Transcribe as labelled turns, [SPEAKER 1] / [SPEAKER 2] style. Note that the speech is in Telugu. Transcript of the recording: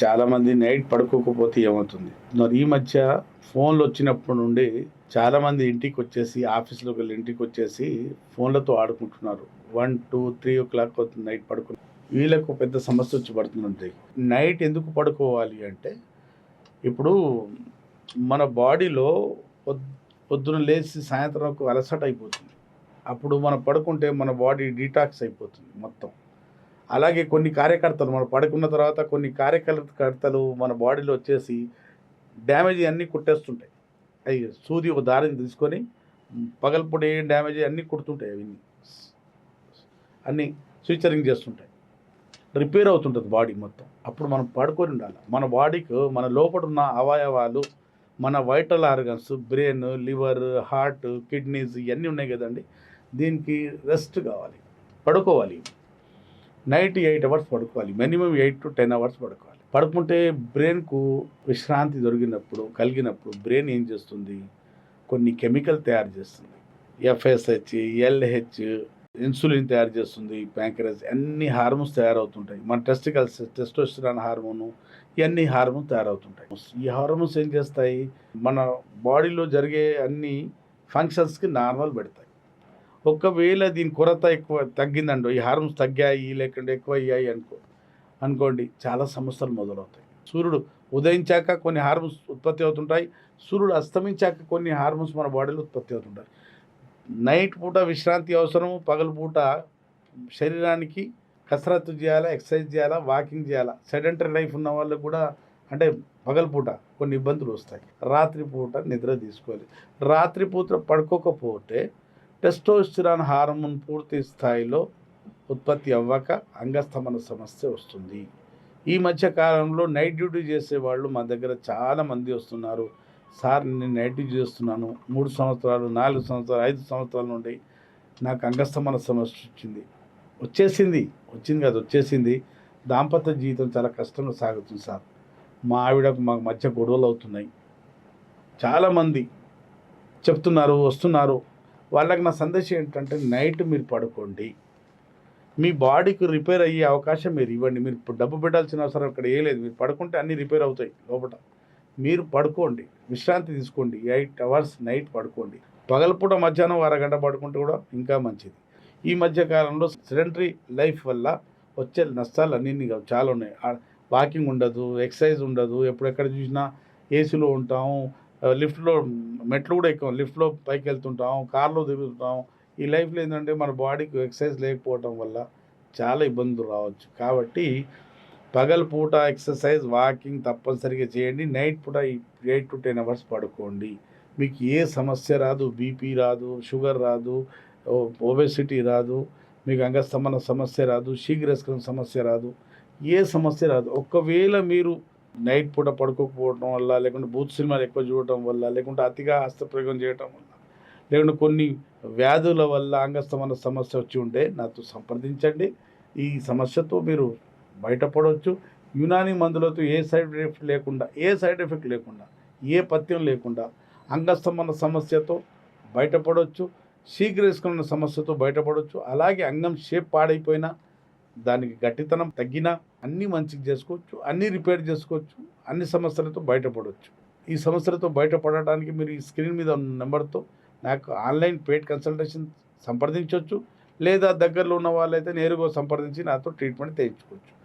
[SPEAKER 1] చాలామంది నైట్ పడుకోకపోతే ఏమవుతుంది? మరి ఈ మధ్య ఫోన్లు వచ్చినప్పటి నుండి చాలామంది ఇంటికి వచ్చేసి ఆఫీస్లోకి వెళ్ళి ఇంటికి వచ్చేసి ఫోన్లతో ఆడుకుంటున్నారు. One two three o'clock అవుతుంది నైట్ పడుకుని. వీళ్ళకు పెద్ద సమస్య వచ్చి పడుతుంది నైట్ ఎందుకు పడుకోవాలి అంటే ఇప్పుడు మన బాడీలో పొద్దున లేచి సాయంత్రం అలసట అయిపోతుంది. అప్పుడు మనం పడుకుంటే మన బాడీ డీటాక్స్ అయిపోతుంది మొత్తం. అలాగే కొన్ని కార్యకర్తలు మనం పడుకున్న తర్వాత కొన్ని కార్యకర్తలు మన బాడీలో వచ్చేసి డ్యామేజ్ అన్నీ కుట్టేస్తుంటాయి. అవి సూది ఒక దారిని తీసుకొని పగలపొడి ఏం డ్యామేజ్ అన్నీ కుడుతుంటాయి అవి అన్నీ స్విచరింగ్ చేస్తుంటాయి. రిపేర్ అవుతుంటుంది బాడీ మొత్తం. అప్పుడు మనం పడుకొని ఉండాలి. మన బాడీకి మన లోపల ఉన్న అవయవాలు మన vital organs brain liver heart kidneys ఇవన్నీ ఉన్నాయి కదండి. దీనికి రెస్ట్ కావాలి. పడుకోవాలి. నైట్ ఎయిట్ అవర్స్ పడుకోవాలి. Minimum eight to ten hours పడుకోవాలి. పడుకుంటే బ్రెయిన్కు విశ్రాంతి దొరికినప్పుడు కలిగినప్పుడు బ్రెయిన్ ఏం చేస్తుంది? కొన్ని కెమికల్ తయారు చేస్తుంది. ఎఫ్ఎస్హెచ్ ఎల్హెచ్ ఇన్సులిన్ తయారు చేస్తుంది ప్యాంక్రస్ అన్ని హార్మోన్స్ తయారవుతుంటాయి. మన టెస్టికల్స్ టెస్టోస్టిరాన్ హార్మోను ఇవన్నీ హార్మోన్స్ తయారవుతుంటాయి. ఈ హార్మోన్స్ ఏం చేస్తాయి? మన బాడీలో జరిగే అన్ని ఫంక్షన్స్కి నార్మల్ పెడతాయి. ఒకవేళ దీని కొరత ఎక్కువ తగ్గిందండో ఈ హార్మోన్స్ తగ్గాయి లేకుంటే ఎక్కువ అయ్యాయి అనుకో అనుకోండి చాలా సమస్యలు మొదలవుతాయి. సూర్యుడు ఉదయించాక కొన్ని హార్మోన్స్ ఉత్పత్తి అవుతుంటాయి సూర్యుడు అస్తమించాక కొన్ని హార్మోన్స్ మన బాడీలో ఉత్పత్తి అవుతుంటాయి. నైట్ పూట విశ్రాంతి అవసరం పగలు పూట శరీరానికి కసరత్తు చేయాలా ఎక్సర్సైజ్ చేయాలా వాకింగ్ చేయాలా సెడెంటరీ లైఫ్ ఉన్న వాళ్ళకు కూడా అంటే పగలపూట కొన్ని ఇబ్బందులు వస్తాయి. రాత్రిపూట నిద్ర తీసుకోవాలి. రాత్రిపూట పడుకోకపోతే టెస్టోస్టిరాన్ హార్మోన్ పూర్తి స్థాయిలో ఉత్పత్తి అవ్వక అంగస్తమన సమస్య వస్తుంది. ఈ మధ్య కాలంలో నైట్ డ్యూటీ చేసే వాళ్ళు మా దగ్గర చాలామంది వస్తున్నారు. సార్ నేను నైట్ డ్యూటీ చేస్తున్నాను. మూడు సంవత్సరాలు నాలుగు సంవత్సరాలు ఐదు సంవత్సరాల నుండి నాకు అంగస్తమన సమస్య వచ్చింది. వచ్చేసింది వచ్చింది కదా వచ్చేసింది. దాంపత్య జీవితం చాలా కష్టంగా సాగుతుంది సార్. మా ఆవిడకు మాకు మధ్య గొడవలు అవుతున్నాయి. చాలామంది చెప్తున్నారు వస్తున్నారు. వాళ్ళకి నా సందేశం ఏంటంటే నైట్ మీరు పడుకోండి. మీ బాడీకి రిపేర్ అయ్యే అవకాశం మీరు ఇవ్వండి. మీరు డబ్బు పెట్టాల్సిన అవసరం ఇక్కడ ఏ లేదు. మీరు పడుకుంటే అన్నీ రిపేర్ అవుతాయి లోపల. మీరు పడుకోండి. విశ్రాంతి తీసుకోండి. ఎయిట్ అవర్స్ నైట్ పడుకోండి. పగలపూట మధ్యాహ్నం అరగంట పడుకుంటే కూడా ఇంకా మంచిది. ఈ మధ్య కాలంలో సెడెంటరీ లైఫ్ వల్ల వచ్చే నష్టాలు అన్నీ చాలా ఉన్నాయి. వాకింగ్ ఉండదు ఎక్సర్సైజ్ ఉండదు. ఎప్పుడెక్కడ చూసినా ఏసీలో ఉంటాం. లిఫ్ట్లో మెట్లు కూడా ఎక్కువ లిఫ్ట్లో పైకి వెళ్తుంటాం కార్లో తిరుగుతుంటాం ఈ లైఫ్లో ఏంటంటే మన బాడీకి ఎక్సర్సైజ్ లేకపోవడం వల్ల చాలా ఇబ్బందులు రావచ్చు. కాబట్టి పగల పూట ఎక్సర్సైజ్ వాకింగ్ తప్పనిసరిగా చేయండి. నైట్ పూట ఎయిట్ టు టెన్ అవర్స్ పడుకోండి. మీకు ఏ సమస్య రాదు బీపీ రాదు షుగర్ రాదు ఒబెసిటీ రాదు మీకు అంగస్తమన సమస్య రాదు శీఘ్రస్కరణ సమస్య రాదు ఏ సమస్య రాదు. ఒకవేళ మీరు నైట్ పూట పడుకోకపోవడం వల్ల లేకుంటే బూత్ సినిమాలు ఎక్కువ చూడటం వల్ల లేకుంటే అతిగా హస్తప్రయోగం చేయటం వల్ల లేకుంటే కొన్ని వ్యాధుల వల్ల అంగస్తమన సమస్య వచ్చి ఉంటే నాతో సంప్రదించండి. ఈ సమస్యతో మీరు బయటపడవచ్చు. యునాని మందులతో ఏ సైడ్ ఎఫెక్ట్ లేకుండా ఏ సైడ్ ఎఫెక్ట్ లేకుండా ఏ పథ్యం లేకుండా అంగస్తమన సమస్యతో బయటపడవచ్చు. శీఘ్రస్కరణ సమస్యతో బయటపడవచ్చు. అలాగే అంగం షేప్ పాడైపోయినా దానికి గట్టితనం తగ్గినా అన్నీ మంచిగా చేసుకోవచ్చు అన్నీ రిపేర్ చేసుకోవచ్చు అన్ని సమస్యలతో బయటపడవచ్చు ఈ సమస్యలతో బయటపడటానికి మీరు ఈ స్క్రీన్ మీద ఉన్న నెంబర్తో నాకు ఆన్లైన్ పేడ్ కన్సల్టేషన్ సంప్రదించవచ్చు లేదా దగ్గరలో ఉన్న వాళ్ళైతే నేరుగా సంప్రదించి నాతో ట్రీట్మెంట్ చేయించుకోవచ్చు